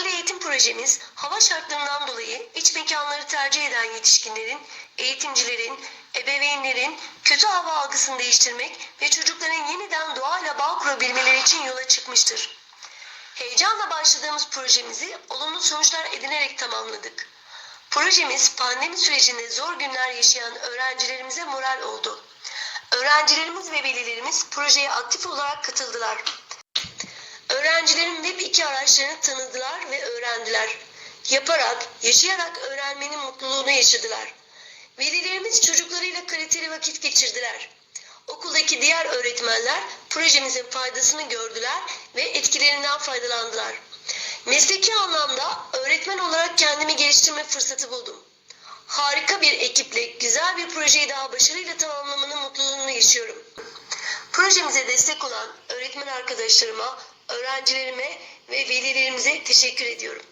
Adil eğitim projemiz hava şartlarından dolayı iç mekanları tercih eden yetişkinlerin, eğitimcilerin, ebeveynlerin kötü hava algısını değiştirmek ve çocukların yeniden doğayla bağ kurabilmeleri için yola çıkmıştır. Heyecanla başladığımız projemizi olumlu sonuçlar edinerek tamamladık. Projemiz pandemi sürecinde zor günler yaşayan öğrencilerimize moral oldu. Öğrencilerimiz ve velilerimiz projeye aktif olarak katıldılar. Öğrencilerin Web2 araçlarını tanıdılar ve öğrendiler. Yaparak, yaşayarak öğrenmenin mutluluğunu yaşadılar. Velilerimiz çocuklarıyla kaliteli vakit geçirdiler. Okuldaki diğer öğretmenler projemizin faydasını gördüler ve etkilerinden faydalandılar. Mesleki anlamda öğretmen olarak kendimi geliştirme fırsatı buldum. Harika bir ekiple güzel bir projeyi daha başarıyla tamamlamanın mutluluğunu yaşıyorum. Projemize destek olan öğretmen arkadaşlarıma, öğrencilerime ve velilerimize teşekkür ediyorum.